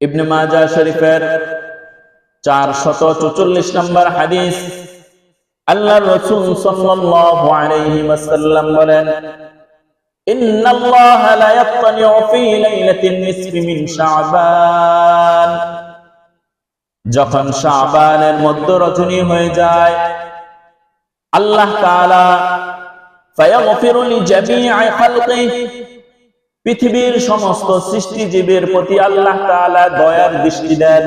ইবনে মাজা শরীফের চার শত চৌচল্লিশ নম্বর হাদিস আল্লাহ রসুল সাল্লাল্লাহু আলাইহি ওয়াসাল্লাম বলেন إن الله لا يطلع في ليلة النصف من شعبان যখন শাবানের মধ্য রজনী হয়ে যায় আল্লাহ তাআলা ফায়াগফিরু লিজামি'i খালকিহি পৃথিবীর সমস্ত সৃষ্টিজীবের প্রতি আল্লাহ তাআলা দয়ার দৃষ্টি দেন।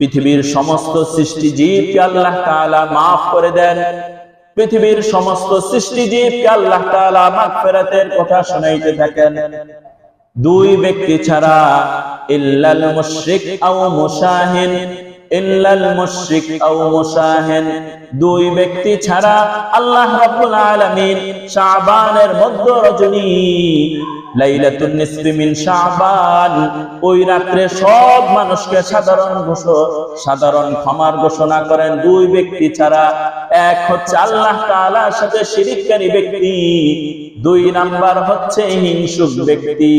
পৃথিবীর সমস্ত সৃষ্টিজীবকে আল্লাহ তাআলা মাফ করে দেন। পৃথিবীর সমস্ত সৃষ্টিজীবকে আল্লাহ তাআলা মাগফিরাতের কথা শোনাইতে থাকেন। দুই ব্যক্তি ছাড়া ইল্লাল মুশরিক আও মুশাহিন ইল্লাল মুশরিক আও মুশাহিন দুই ব্যক্তি ছাড়া আল্লাহ রাব্বুল আলামিন শাবানের মধ্য রজনী লাইলাতুন নিসফি মিন শাবান। ওই রাত্রে সব মানুষকে সাধারণ ঘোষণা, সাধারণ ক্ষমার ঘোষণা করেন দুই ব্যক্তি ছাড়া। এক হচ্ছে আল্লাহ তাআলার সাথে শিরিককারী ব্যক্তি। দুই নাম্বার হচ্ছে হিংসুক ব্যক্তি।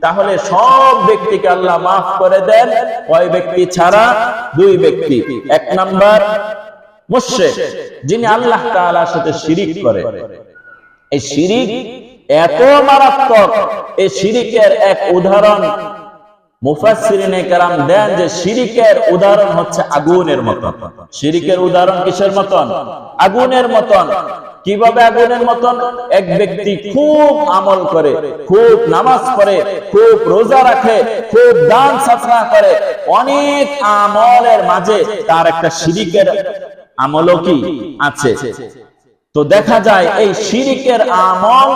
তাহলে সব ব্যক্তিকে আল্লাহ মাফ করে দেন। কয় ব্যক্তি ছাড়া? দুই ব্যক্তি। এক নাম্বার মুশরিক, যিনি আল্লাহ তাআলার সাথে শিরিক করে। এই শিরিক এত মারাত্মক এই শিরিকের এক উদাহরণ মুফাসসিরিনে দেন যে শিরিকের উদাহরণ হচ্ছে আগুনের মতন। শিরিকের উদাহরণ কিসের মতন? আগুনের মতন। কীভাবে আগুনের মতন? এক ব্যক্তি খুব আমল করে, খুব নামাজ পড়ে, খুব রোজা রাখে, খুব দান সাফরা করে, অনেক আমলের মাঝে তার একটা শিরিকের আমলও কি আছে? তো দেখা যায় এই শিরিকের আমল,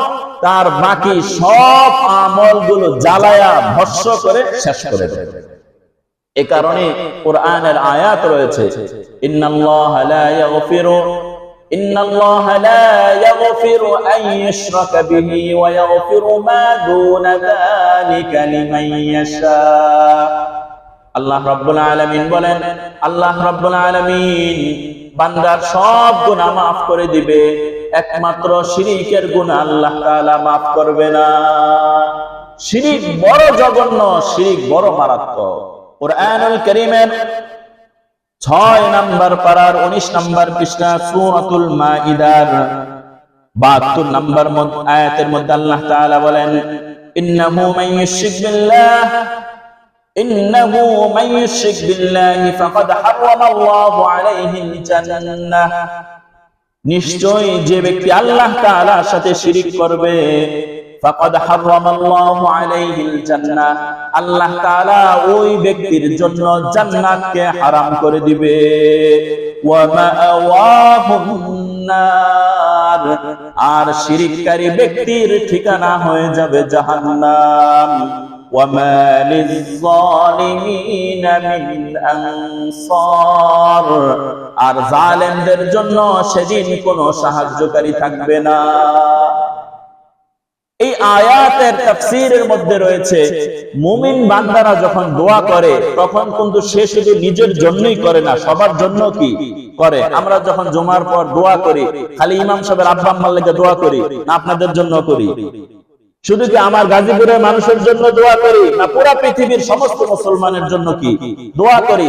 তার বাকি সব আমলগুলো জ্বালায়া ভস্য করে শেষ করে দেয়। এ কারণে কোরআনের আয়াত রয়েছে লা মা আল্লাহ রাব্বুল আলামিন বলেন, আল্লাহ রাব্বুল আলামিন বান্দার সব গুনাহ মাফ করে দিবে। একমাত্র শিরিকের গুনাহ আল্লাহ তাআলা মাফ করবে না। শিরিক বড় জঘন্য, শিরিক বড় মারাত্মক। কোরআনুল কারীমের ছয় নাম্বার পারার উনিশ নাম্বার পৃষ্ঠা, সূরাতুল মাইদার বাহাত্তর নাম্বার আয়াতের মধ্যে আল্লাহ তাআলা বলেন, ইন্নাহু মান বিল্লাহ। إنه من يشرك بالله فقد حرم الله عليه الجنة নিশ্চয় যে ব্যক্তি আল্লাহ তাআলার সাথে শিরিক করবে ফাকাদ হারামাল্লাহু আলাইহিল জান্নাহ আল্লাহ তাআলা ওই ব্যক্তির জন্য জান্নাতকে হারাম করে দিবে ওয়া মাআওয়াহুন নার আর শিরিককারী ব্যক্তির ঠিকানা হয়ে যাবে জাহান্নাম وما للظالمين من أنصار আর জালেমদের জন্য সেদিন কোনো সাহায্যকারী থাকবে না এই আয়াতের তাফসীরের মধ্যে রয়েছে মুমিন বান্দারা যখন দোয়া করে তখন কিন্তু সে শুধু নিজের জন্যই করে না সবার জন্য কি করে আমরা যখন জমার পর দোয়া করি খালি ইমাম সাহেবের আব্বা আম্মার লেগে দোয়া করি না আপনাদের জন্য করি শুধু কি আমার গাজীপুরের মানুষের জন্য দোয়া করি, না পুরা পৃথিবীর সমস্ত মুসলমানের জন্য কি দোয়া করি?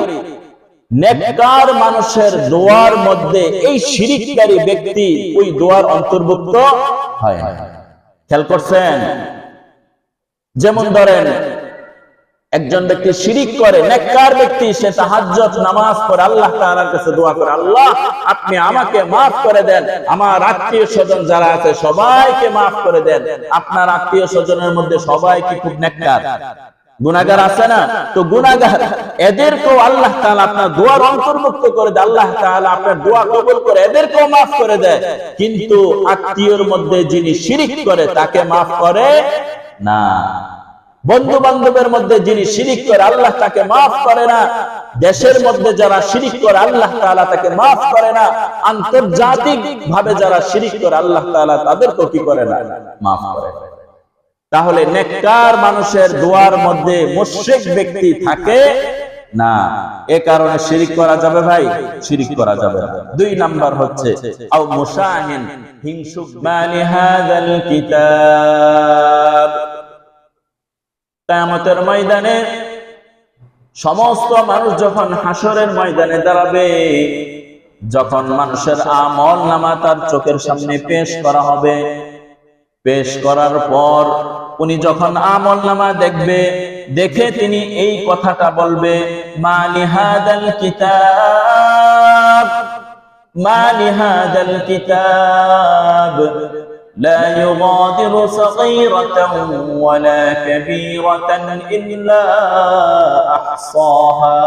নেককার মানুষের দোয়ার মধ্যে এই শিরিককারী ব্যক্তি ওই দোয়ার অন্তর্ভুক্ত হয় খেয়াল করছেন? যেমন ধরেন একজন ব্যক্তি শিরিক করে, নেককার ব্যক্তি, সে তাহাজ্জুদ, নামাজ পড়ে, আল্লাহ তাআলার কাছে দোয়া করে, আল্লাহ, আপনি আমাকে maaf করে দেন। আমার আত্মীয় স্বজন যারা আছে, সবাইকে maaf করে দেন। আপনার আত্মীয় স্বজনের মধ্যে সবাই কি খুব নেককার। গুনাহগার আছে না? তো গুনাহগার, এদেরকেও আল্লাহ তাআলা আপনার দোয়ার অন্তর্ভুক্ত করে দেয়। আল্লাহ তাআলা আপনার দোয়া কবুল করে এদেরকেও maaf করে দেয়। কিন্তু আত্মীয়র মধ্যে যিনি শিরিক করে, তাকে maaf করে না। বন্ধু বান্ধবের মধ্যে যিনি শিরিক করে আল্লাহ তাকে মাফ করে না, দেশের মধ্যে যারা শিরিক করে আল্লাহ তাআলা তাকে মাফ করে না আন্তর্জাতিক ভাবে যারা শিরিক করে আল্লাহ তাআলা তাদেরকে কি করে না? মাফ করে। তাহলে নেককার মানুষের দোয়ার মধ্যে মুশরিক ব্যক্তি থাকে? না। এ কারণে শিরিক করা যাবে ভাই? শিরিক করা যাবে দুই নাম্বার হচ্ছে হিংসুক, মালি হাযাল কিতাব। কিয়ামতের ময়দানে সমস্ত মানুষ যখন হাসরের ময়দানে দাঁড়াবে, যখন মানুষের আমল নামা তার চোখের সামনে পেশ করা হবে, পেশ করার পর উনি যখন আমল নামা দেখবে, দেখে তিনি এই কথাটা বলবে মালি হাদাল কিতাব মালি হাদাল কিতাব। لا يغادر صغيرة ولا كبيرة إلا أحصاها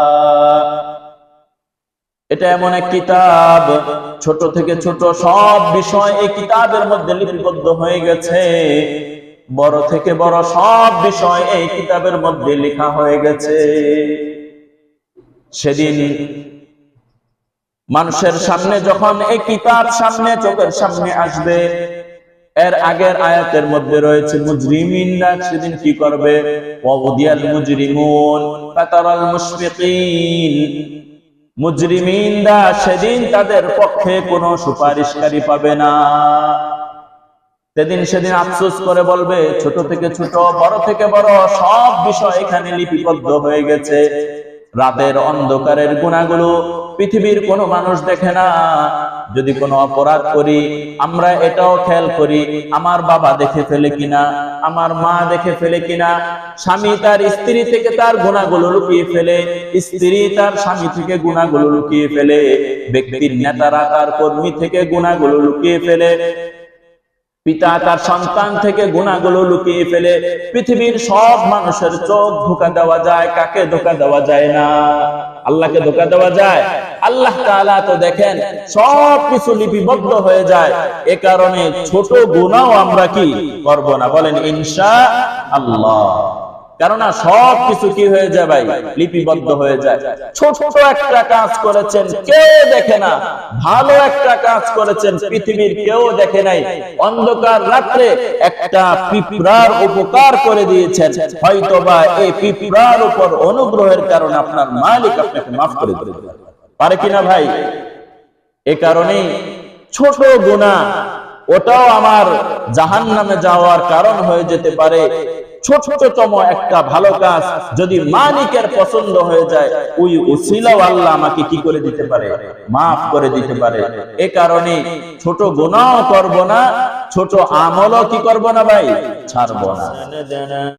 এটা এমন এক কিতাব ছোট থেকে ছোট সব বিষয় এই কিতাবের মধ্যে লিপিবদ্ধ হয়ে গেছে বড় থেকে বড় সব বিষয় এই কিতাবের মধ্যে লেখা হয়ে গেছে সেদিন মানুষের সামনে যখন এই কিতাব সামনে চোখের সামনে আসবে এর আগের আয়াতের মধ্যে রয়েছে, মুজরিমিনরা সেদিন কি করবে? ওয়াউদিয়াল মুজরিমুন ফাতারাল মুশফিকিন। মুজরিমিনরা সেদিন তাদের পক্ষে কোনো সুপারিশকারী পাবে না। সেদিন সেদিন আফসোস করে বলবে, ছোট থেকে ছোট, বড় থেকে বড়, সব বিষয় এখানে লিপিবদ্ধ হয়ে গেছে। রাতের অন্ধকারের গুণাগুলো পৃথিবীর কোনো মানুষ দেখে না। যদি কোনো অপরাধ করি, আমরা এটাও খেয়াল করি, আমার বাবা দেখে ফেলে কিনা, আমার মা দেখে ফেলে কিনা, স্বামী তার স্ত্রী থেকে তার গুণাগুলো লুকিয়ে ফেলে, স্ত্রী তার স্বামী থেকে গুণাগুলো লুকিয়ে ফেলে, ব্যক্তির নেতারা তার কর্মী থেকে গুণাগুলো লুকিয়ে ফেলে পিতা তার সন্তান থেকে গুণাগুলো লুকিয়ে ফেলে পৃথিবীর সব মানুষের চোখ ধোকা দেওয়া যায়, কাকে ধোকা দেওয়া যায় না? আল্লাহকে ধোকা দেওয়া যায়? আল্লাহ তাআলা তো দেখেন সব কিছু লিপিবদ্ধ হয়ে যায়। এ কারণে ছোট গুণাও আমরা কি করব না? বলেন, ইনশা আল্লাহ। কেননা সব কিছু কি হয়ে যায় ভাই? লিপিবদ্ধ হয়ে যায়। ছোট একটা কাজ করেছেন, কেউ দেখে না। ভালো একটা কাজ করেছেন, পৃথিবীর কেউ দেখে নাই। অন্ধকার রাত্রে একটা পিঁপড়ার উপকার করে দিয়েছেন। হয়তোবা এই পিঁপড়ার উপর অনুগ্রহের কারণে আপনার মালিক আপনাকে মাফ করে দিতে পারে। কিনা ভাই? এ কারণেই ছোট গুণা ওটাও আমার জাহান নামে যাওয়ার কারণ হয়ে যেতে পারে। ছোটতম একটা ভালো কাজ যদি মালিকের পছন্দ হয়ে যায়, ওই উসিলাও আল্লাহ আমাকে কি করে দিতে পারে? মাফ করে দিতে পারে। এ কারণে ছোট গুণাও করব না, ছোট আমলও কি করব না ভাই? ছাড়ব না।